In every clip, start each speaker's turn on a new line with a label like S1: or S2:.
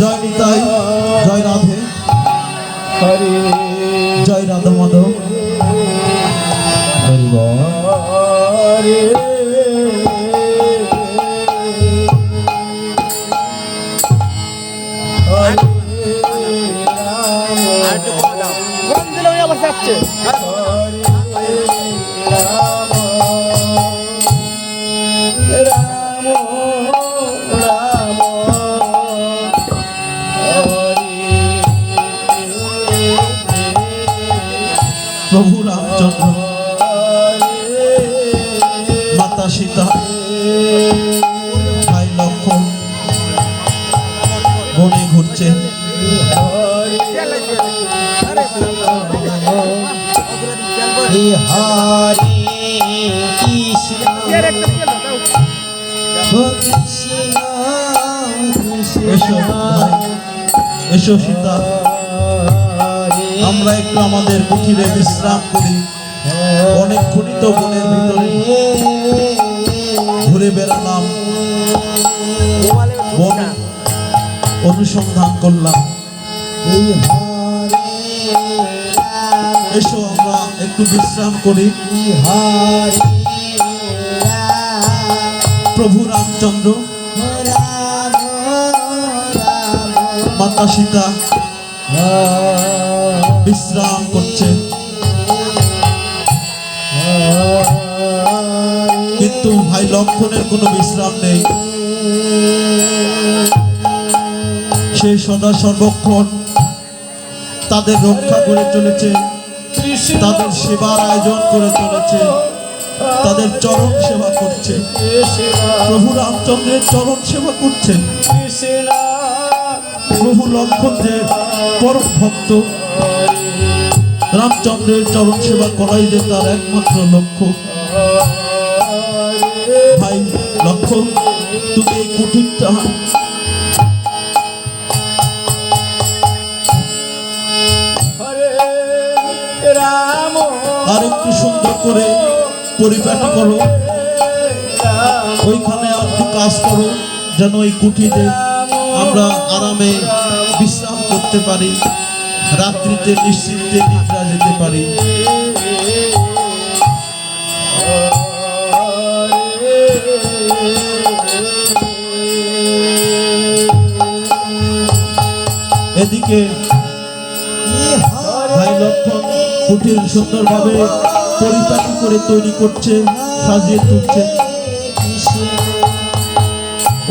S1: জয় নিতাই। এসো, সীতা। আমরা একটু আমাদের কুঠিরে বিশ্রাম করি। অনেক ক্ষণিত বনের ভিতরে। ঘুরে বেড়ালাম। বন অনুসন্ধান করলাম। এসো, আমরা একটু বিশ্রাম করি। প্রভু রামচন্দ্র। মাতা সীতা বিশ্রাম করছে। কিন্তু ভাই লক্ষণের কোনো বিশ্রাম নেই। সে সদা সর্বক্ষণ তাদের রক্ষা করে চলেছে, তাদের সেবার আয়োজন করে চলেছে। তাদের চরণ সেবা করছে। প্রভু রামচন্দ্রের চরণ সেবা করছেন প্রভু লক্ষণ যে পরম ভক্ত। রামচন্দ্রের চরণ সেবা করাই যে তার একমাত্র লক্ষ্য। ভাই লক্ষণ তুমি এই কুঠিরটা আর একটু সুন্দর করে পরিপাটি করো। ওইখানে একটু কাজ করো, যেন ওই কুঠিতে আমরা আরামে বিশ্রাম করতে পারি, রাত্রিতে নিশ্চিন্তে নিদ্রা যেতে পারি। এদিকে ভাই লক্ষণ কুঠির সুন্দরভাবে পরিপাটি করে তৈরি করছে, সাজিয়ে তুলছে।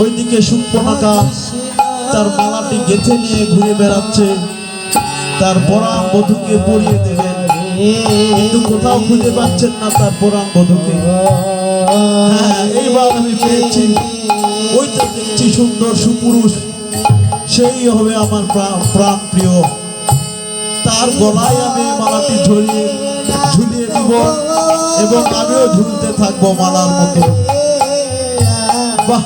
S1: ওইদিকে সুপ্পনাকা তার মালাটি গেঁথে নিয়ে ঘুরে বেড়াচ্ছে। তার পরাণ বধূকে পরিয়ে দেবেন। কিন্তু কোথাও খুঁজে পাচ্ছেন না তার পরাণ বধূকে। হ্যাঁ এইবার আমি পেয়েছি। ওইটা দেখছি সুন্দর সুপুরুষ। সেই হবে আমার প্রাণ প্রিয় তার গলায় আমি মালাটি ঝরিয়ে ঝুলিয়ে দিব এবং আমিও ঝুলতে থাকব মালার মতো। বাহ,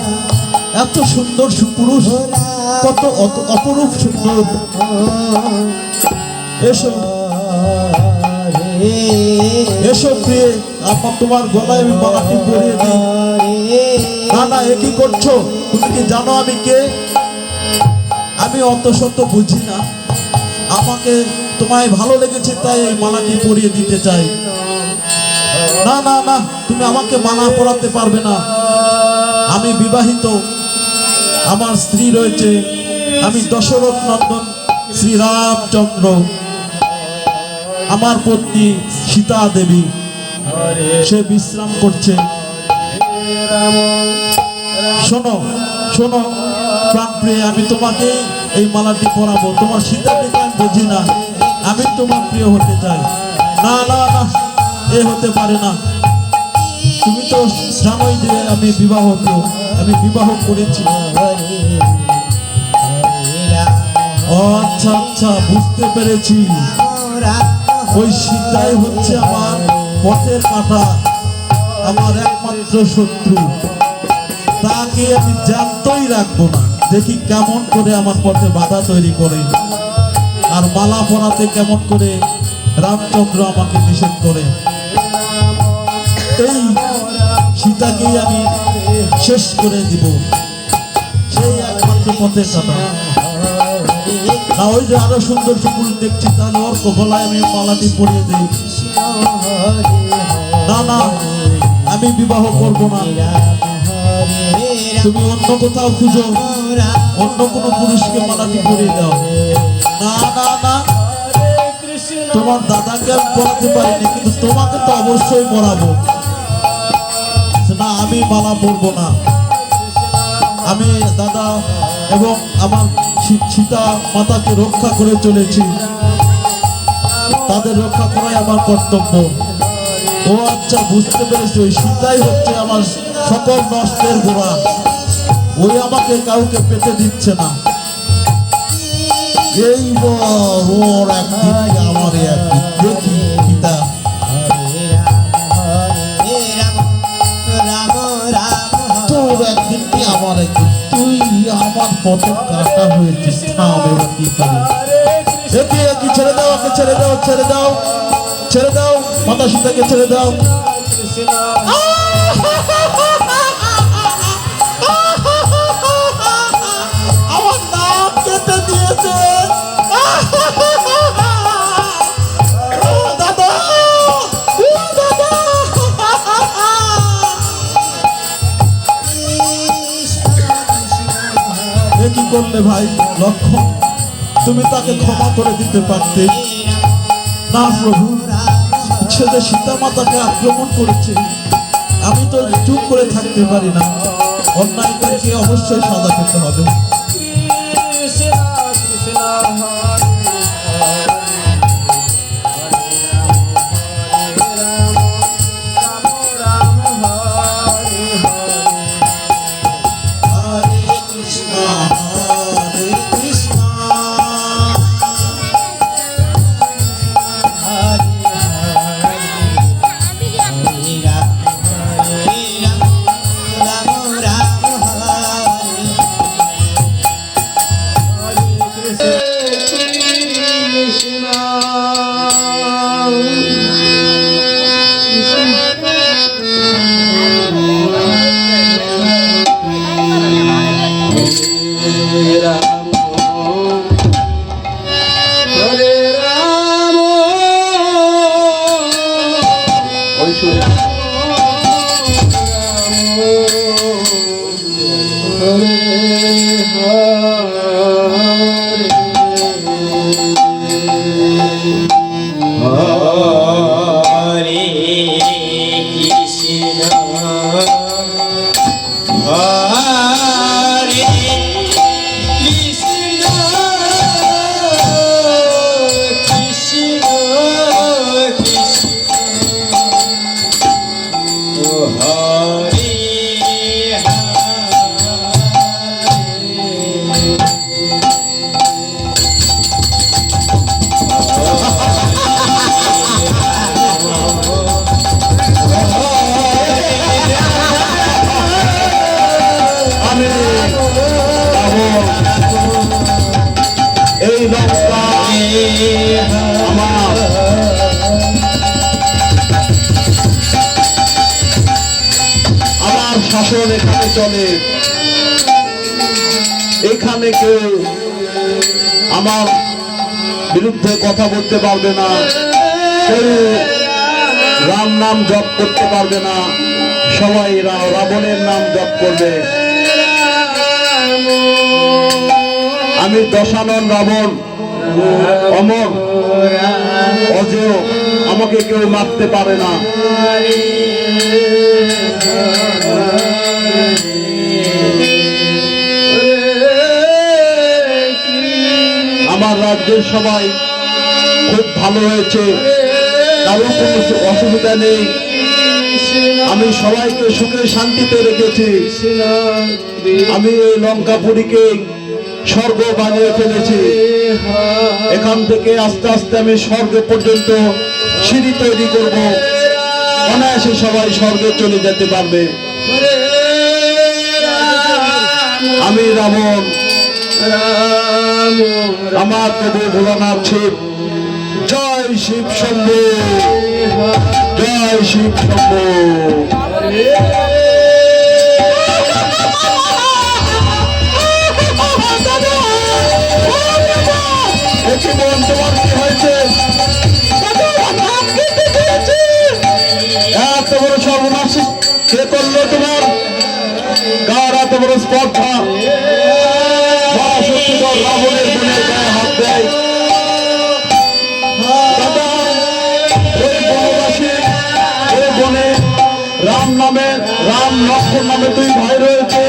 S1: এত সুন্দর সুপুরুষ, কত অপরূপ সুন্দর। এসো। এসো প্রিয়ে আমার তোমার গলায় আমি মালাটি পরিয়ে দিই। না না, এ কি করছ? তুমি কি জানো আমি কে? আমি অত শত বুঝি না। আমাকে তোমায় ভালো লেগেছে, তাই এই মালাটি পরিয়ে দিতে চাই। না না না, তুমি আমাকে মালা পরাতে পারবে না। আমি বিবাহিত, আমার স্ত্রী রয়েছে, আমি দশরথ নন্দন, শ্রীরামচন্দ্র, আমার পত্নী সীতা দেবী। সে বিশ্রাম করছে। শোনো শোনো প্রাণপ্রিয় আমি তোমাকে এই মালাটি পরাবো। তোমার সীতাটিকে আমি বুঝি না। আমি তোমার প্রিয় হতে চাই। না না না, এ হতে পারে না। তুমি তো জানোই যে আমি বিবাহ আমি বিবাহ করেছি। আচ্ছা আচ্ছা বুঝতে পেরেছি। ওই সীতাই হচ্ছে আমার পথের কাটা, আমার একমাত্র শত্রু। তাকে আমি জানতই রাখব না। দেখি কেমন করে আমার পথে বাধা তৈরি করে। আর মালা পরাতে কেমন করে রামচন্দ্র আমাকে নিষেধ করে? এই সীতাকেই আমি শেষ করে দিব। সেই একমাত্র পথের কথা। না, ওই যে আরও সুন্দর সুপুর দেখছি, তাহলে ওর গলায় আমি মালাটি পরিয়ে দিই। না না, আমি বিবাহ করব না। তুমি অন্য কোথাও খুঁজো। অন্য কোনো পুরুষকে মালাটি পরিয়ে দাও। তোমার দাদাকে আমি পড়াতে পারিনি, কিন্তু তোমাকে তো অবশ্যই পড়াবো। না, আমি মালা পরবো না। আমি দাদা এবং আমার সীতা মাতাকে রক্ষা করে চলেছি। তাদের রক্ষা করাই আমার কর্তব্য। ও আচ্ছা বুঝতে পেরেছি ওই সীতাই হচ্ছে আমার সকল নষ্টের গোড়া। ওই আমাকে কাউকে পেতে দিচ্ছে না। এই একদিন আমার একদিন তোর কি আমার একদিন? তুই আমার পথে কাটা হয়েছিস। থাম কি করে? একে একে ছেড়ে দাও ওকে ছেড়ে দাও ছেড়ে দাও ছেড়ে দাও মাতা সীতাকে ছেড়ে দাও। আমার করলে ভাই লক্ষণ তুমি তাকে ক্ষমা করে দিতে পারতে। না, প্রভু যে সীতা মাতাকে আক্রমণ করেছে, আমি তো চুপ করে থাকতে পারি না। অন্যায়কারীকে অবশ্যই সাজা পেতে হবে। এই লঙ্কা আমার এখানে চলে। এখানে কেউ আমার বিরুদ্ধে কথা বলতে পারবে না। রাম নাম জপ করতে পারবে না। সবাই রাবণের নাম জপ করবে। আমি দশানন রাবণ, অমর, অজেয়, আমাকে কেউ মারতে পারে না। আমার রাজ্যের সবাই খুব ভালো হয়েছে। কারও কোনো অসুবিধা নেই। আমি সবাইকে সুখে শান্তিতে রেখেছি। আমি এই লঙ্কাপুরীকে স্বর্গ বানিয়ে ফেলেছি। এখান থেকে আস্তে আস্তে আমি স্বর্গ পর্যন্ত সিঁড়ি তৈরি করব। অনায়াসে সবাই স্বর্গে চলে যেতে পারবে। আমি রাবণ আমার প্রভু ভোলানাথ শিব। জয় শিব শম্ভু। জয় শিব শম্ভু। তোমার বড় স্পর্ধা মা সত্যিকার রাবণের বোনের হাত দেয় রাম নামে রাম লক্ষণ নামে ভাই রয়েছে।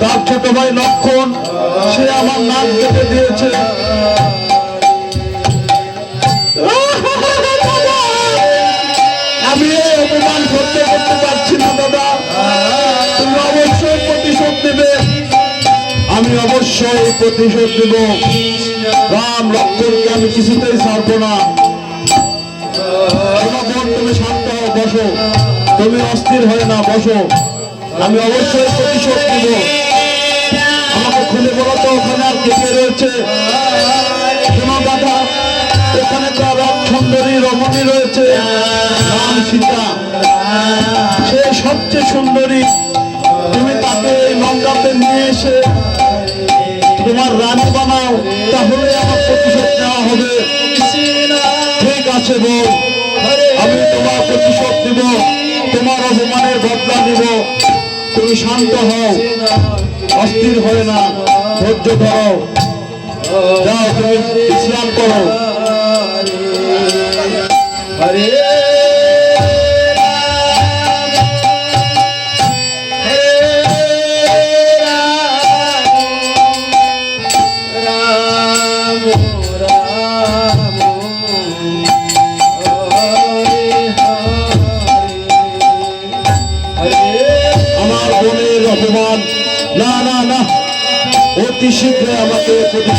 S1: তার ছোট ভাই লক্ষণ সে আমার নাক কেটে দিয়েছে। দেবে, আমি অবশ্যই প্রতিশোধ দেব রাম লক্ষণকে আমি কিছুতেই ছাড়বো না। তুমি শান্ত হও, বসো। তুমি অস্থির হয়ে না, বসো। আমি অবশ্যই প্রতিশোধ দেব আমাকে খুলে বলো তো, ওখানে আর কে রয়েছে? ওখানে তো রাম সুন্দরী রমণী রয়েছে। রাম সীতা, সে সবচেয়ে সুন্দরী। তুমি তাকে লঙ্কাতে নিয়ে এসে তোমার রানী বানাও, তাহলে আমার প্রতিশোধ নেওয়া হবে। ঠিক আছে বল আমি তোমার প্রতিশোধ দিব তোমার অপমানের বদলা নিব। তুমি শান্ত হও, অস্থির হয়ে না, ধৈর্য ধরো। যাও, তুমি বিশ্রাম করো।
S2: হরে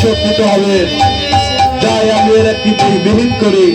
S1: প্রতিশোধ হবে। যাই আমি এর একটি বিহীন করি।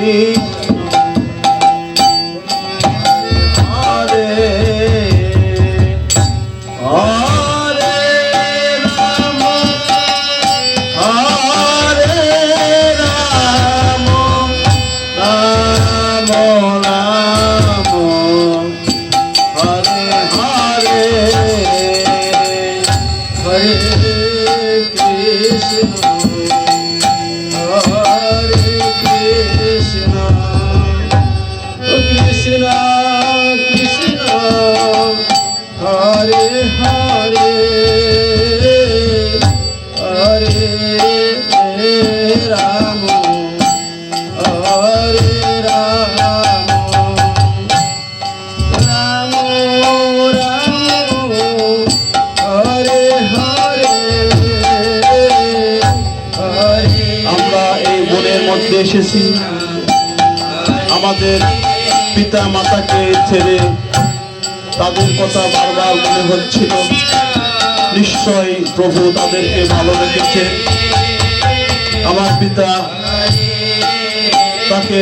S2: কৃষ্ণ
S1: এসেছি। আমাদের পিতা মাতাকে ছেড়ে তাদের কথা বারবার মনে হচ্ছিল। নিশ্চয়ই প্রভু তাদেরকে ভালো রেখেছে। আমার পিতা তাকে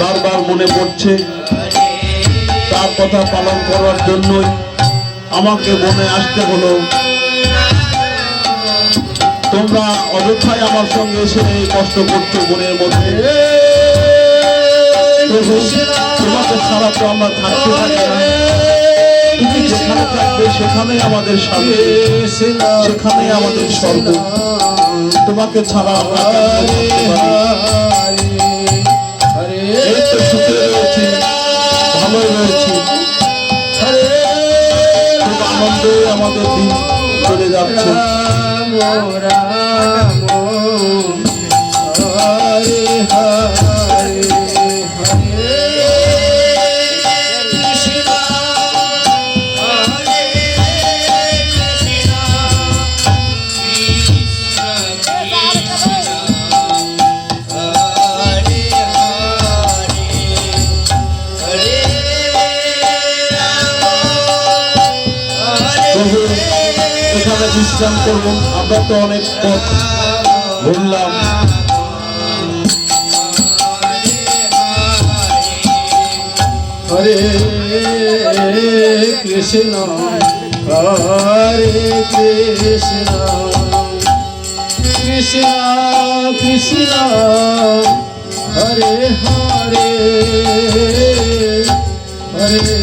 S1: বারবার মনে পড়ছে। তার কথা পালন করার জন্যই আমাকে মনে আসতে হলো। তোমরা অযথাই আমার সঙ্গে এসে এই কষ্ট করছ বনের মধ্যে। তোমাকে ছাড়া তো আমরা থাকতে পারি না। তুমি যেখানে থাকবে সেখানেই আমাদের শান্তি সেখানেই আমাদের স্বর্গ। তোমাকে ছাড়া আমরা এই তো সুখে রয়েছি ভালোই রয়েছি। খুব আনন্দে আমাদের দিন চলে যাচ্ছে।
S2: রাম
S1: বিশ্রাম করুন আমরা তো অনেক পথ ঘুরলাম
S2: হরে কৃষ্ণ হরে কৃষ্ণ কৃষ্ণ কৃষ্ণ হরে হরে হরে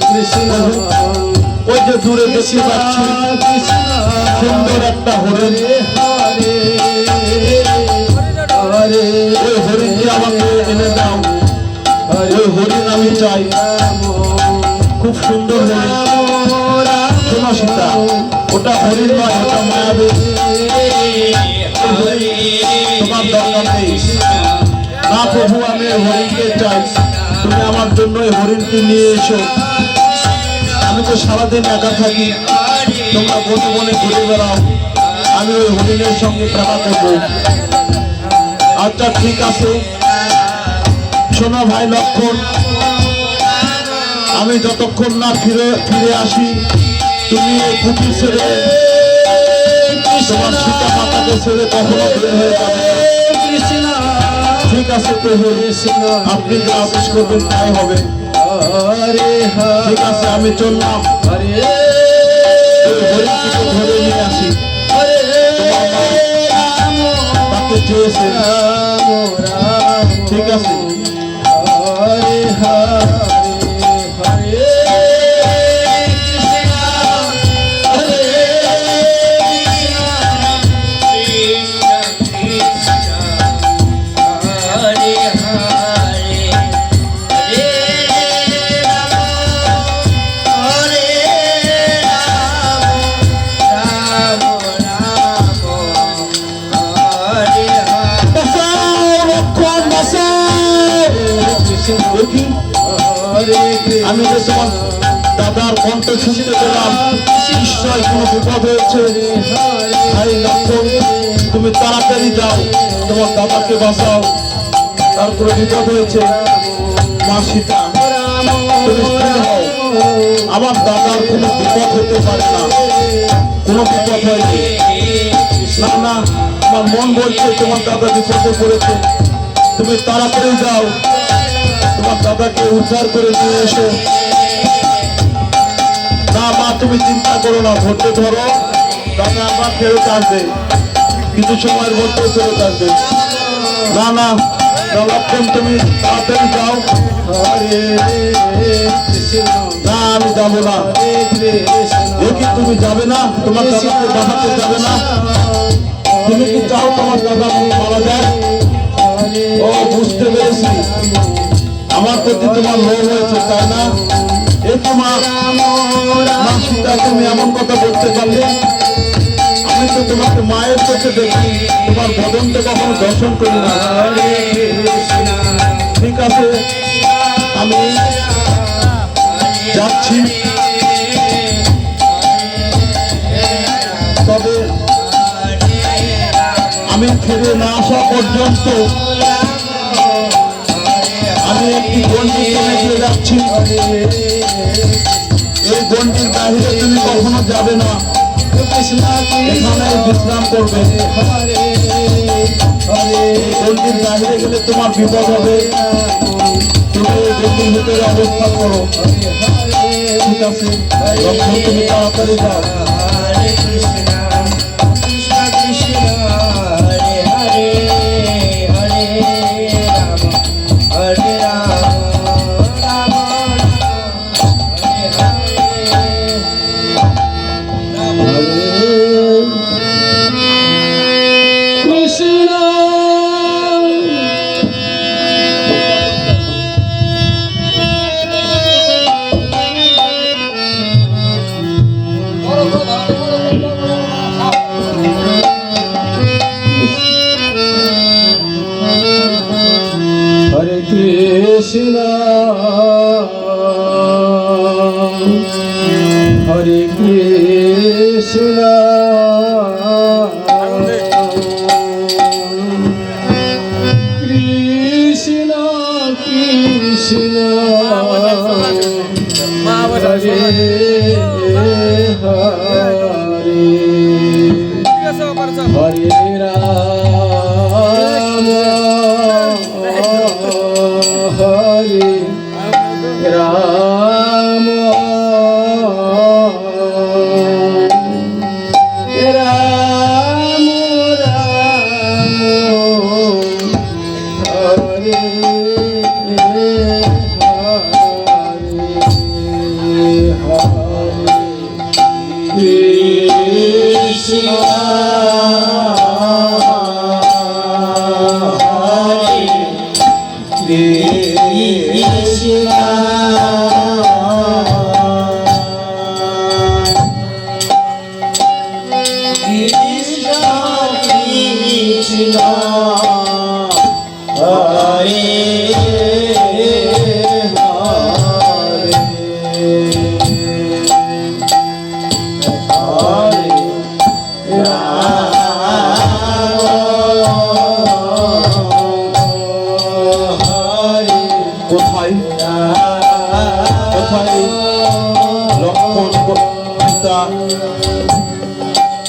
S2: কৃষ্ণ
S1: ওই যে দূরে দেখতে পাচ্ছি সুন্দর একটা হরিণ।
S2: হরে হরে।
S1: ওই হরিণটি আমাকে এনে দাও। ওই হরিণ আমি চাই। খুব সুন্দর হরিণ। সীতা ওটা হরিণ নয় ওটা মায়াবী। আমার জন্য ওই হরিণটি নিয়ে এসো। আমি তো সারাদিন একা থাকি। তোমরা বনে বনে ঘুরে বেড়াও। আমি ওই হরিণের সঙ্গে খেলা করব। আচ্ছা ঠিক আছে। শোনো ভাই লক্ষণ আমি যতক্ষণ না ফিরে ফিরে আসি তুমি এই কুটি ছেড়ে তোমার সীতা মাতাকে ছেড়ে কখনো বের হয়ে যাবে প্রভু আপনি যা আদেশ করবেন তাই হবে। ঠিক আছে আমি চললাম। ধরে নিয়ে আসি। তাকে চেয়েছে। ঠিক আছে।
S2: হরে হরে
S1: কণ্ঠ শুনতে পেলাম। নিশ্চয় কোনো বিপদ হয়েছে। ভাই তুমি তাড়াতাড়ি যাও। তোমার দাদাকে বাঁচাও। তার কোনো বিপদ হয়েছে। মা সীতা আমার দাদার কোনো বিপদ হতে পারে না। কোনো বিপদ হয়নি। না না, আমার মন বলছে তোমার দাদা বিপদে পড়েছে। তুমি তাড়াতাড়ি যাও। তোমার দাদাকে উদ্ধার করে নিয়ে এসো। তুমি চিন্তা করো না ধরতে ধরো। দাদা আবার ফেরত আসবে। কিছু সময়ের মধ্যে ফেরত আসবে। না না লক্ষণ তুমি তাড়াতাড়ি যাও। না, আমি যাব না। দেখি তুমি যাবে না, তোমার দাদাকে যাবে না। তুমি কি চাও তোমার দাদা মারা যায় ও, বুঝতে পেরেছি। আমার প্রতি তোমার লোভ হয়েছে তাই না? মা। তুমি এমন কথা বলতে পারলে? আমি তো তোমাকে মায়ের চোখে দেখি, তোমার বদনকে কখনো দর্শন করি না। ঠিক আছে, আমি যাচ্ছি। তবে আমি ফিরে না আসা পর্যন্ত একটি যাচ্ছি এই গন্ডির বাহিরে তুমি কখনো যাবে না করবে গন্ডির বাহিরে গেলে তোমার বিপদ হবে তাড়াতাড়ি যাও।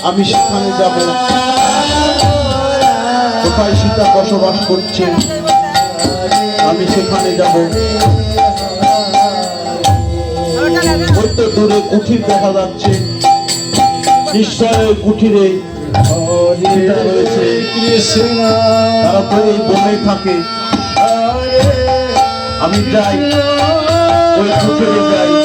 S1: আমি সেখানে যাব। কোথায় সীতা বসবাস করছে? আমি সেখানে যাব। ওই তো দূরে কুঠির দেখা যাচ্ছে। নিশ্চয় কুঠিরে তারা তো এই বনে থাকে। আমি যাই। ওই কুঠিরে যাই।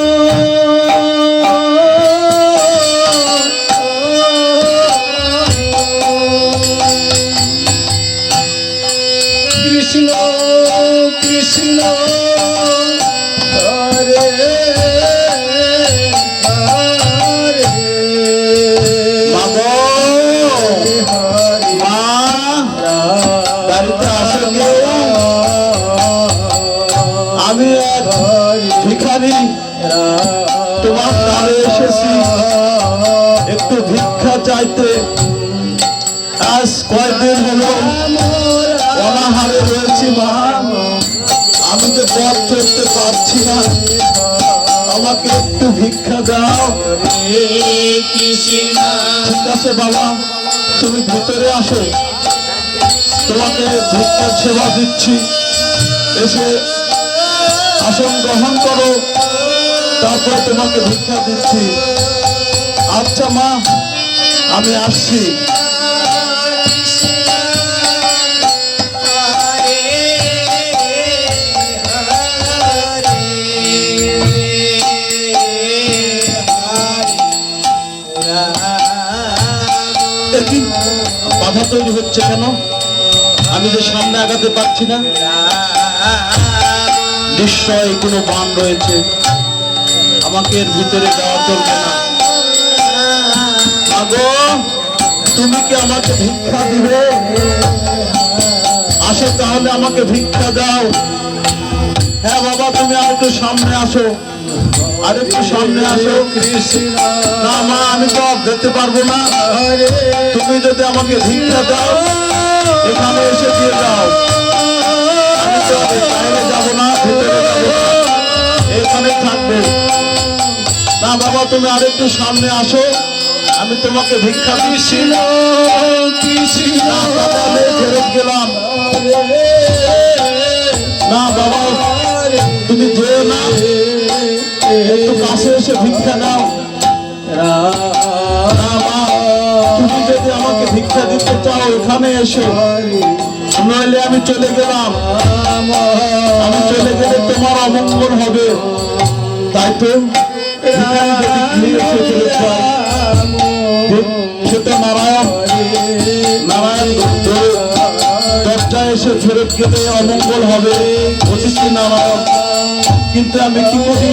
S2: কৃষ্ণ হরে?
S1: আমি এক ভিখারি তোমার দ্বারে এসেছি। একটু ভিক্ষা চাইতে। আজ কয়দিন হলো আমাকে একটু ভিক্ষা দাও। ঠিক আছে বাবা, তুমি ভিতরে আসো। তোমাকে ভিক্ষার সেবা দিচ্ছি। এসে আসন গ্রহণ করো। তারপর তোমাকে ভিক্ষা দিচ্ছি। আচ্ছা মা, আমি আসছি। বাধা তৈরি হচ্ছে কেন? আমি যে সামনে আগাতে পারছি না। নিশ্চয় কোনো বান রয়েছে। আমাকে এর ভিতরে যাওয়া চলবে না। তুমি কি আমাকে ভিক্ষা দিবে? আসো তাহলে আমাকে ভিক্ষা দাও। হ্যাঁ বাবা, তুমি আর একটু সামনে আসো। আর একটু সামনে আসো
S2: কৃষ্ণ।
S1: না মা আমি তো আর যেতে পারব না। তুমি যদি আমাকে ভিক্ষা দাও এখানে এসে দিয়ে যাও। আমি তো আর বাইরে যাব না ভিতরে যাব না। এখানে থাকব। না বাবা তুমি আরেকটু সামনে আসো। আমি তোমাকে ভিক্ষা দিচ্ছি। ফেরত গেলাম। না বাবা তুমি না একটু কাছে এসে ভিক্ষা নাও। তুমি যদি আমাকে ভিক্ষা দিতে চাও, এখানে এসো। নইলে আমি চলে গেলাম। আমি চলে গেলে তোমার অমঙ্গল হবে। তাই তো সেটা নারায়ণ। নারায়ণ দরজায় এসে ফেরত গেলে অমঙ্গল হবে। অতিথি নারায়ণ? কিন্তু আমি কি করি?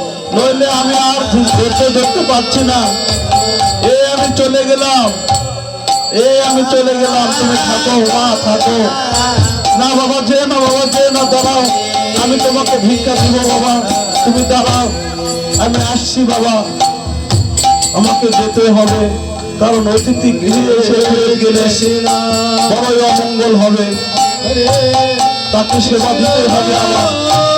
S1: নইলে আমি আর ধরতে ধরতে পারছি না। এ আমি চলে গেলাম। এ আমি চলে গেলাম। তুমি থাকো, মা, থাকো। না বাবা, যে না বাবা, যে না, দাঁড়াও। আমি তোমাকে ভিক্ষা দিব বাবা। তুমি দাঁড়াও। আমি আসছি বাবা। আমাকে যেতে হবে। কারণ অতিথি গৃহে গেলে বড়ই অমঙ্গল হবে। তাকে সেবা দিতে হবে আমার।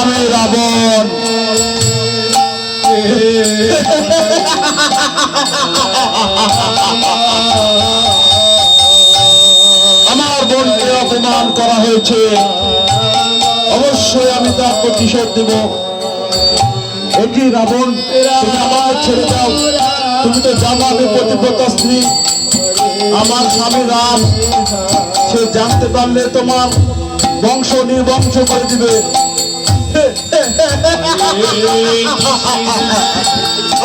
S1: আমি রাবণ আমার বোনকে অপমান করা হয়েছে। অবশ্যই আমি তার প্রতিশোধ দেব। এটি রাবণ? আমাকে ছেড়ে দাও। তুমি তো জানো আমি প্রতিপতা স্ত্রী। আমার স্বামী রাম সে জানতে পারলে তোমার বংশ নির্বংশ করে দিবে।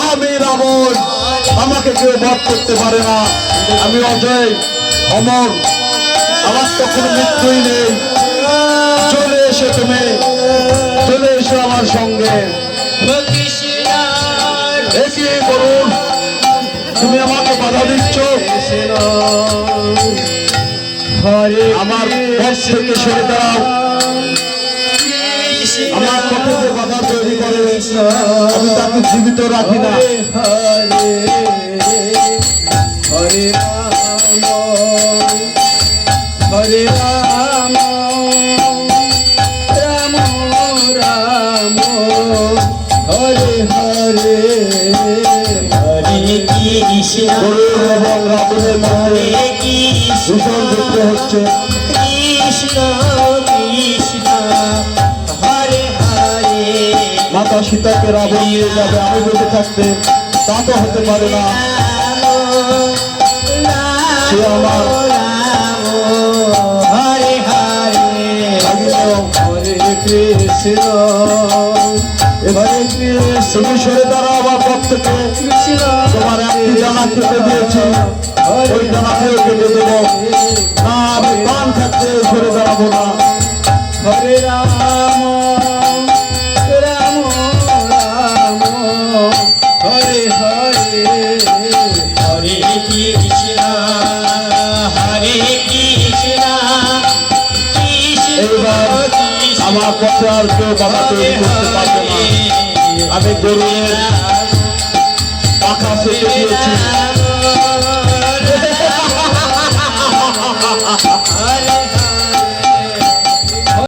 S1: আমি রাবণ আমাকে কেউ বধ করতে পারে না। আমি অজয় অমর আমার তো কোনো মৃত্যুই নেই। চলে এসো তুমি চলে এসো আমার সঙ্গে। একই করুন তুমি আমাকে বাধা দিচ্ছ। আমার পথ থেকে সরে দাও আমার পথে যে বাধা তৈরি করে আমি তাকে জীবিত রাখি না।
S2: হরে রাম
S1: মাতা সীতাকে রাবণ নিয়ে যাবে আমি বেঁচে থাকতে তা তো হতে পারে না। সে আমার।
S2: কৃষ্ণ।
S1: এবারে আমার তোমার একটি জানা কেটে দিয়েছি। ওই জানাকেও কেটে দেবো। না পথে আর কেউ বাবা তৈরি করতে পারবে না। আমি গরুরের পাখা সেটে দিয়েছি।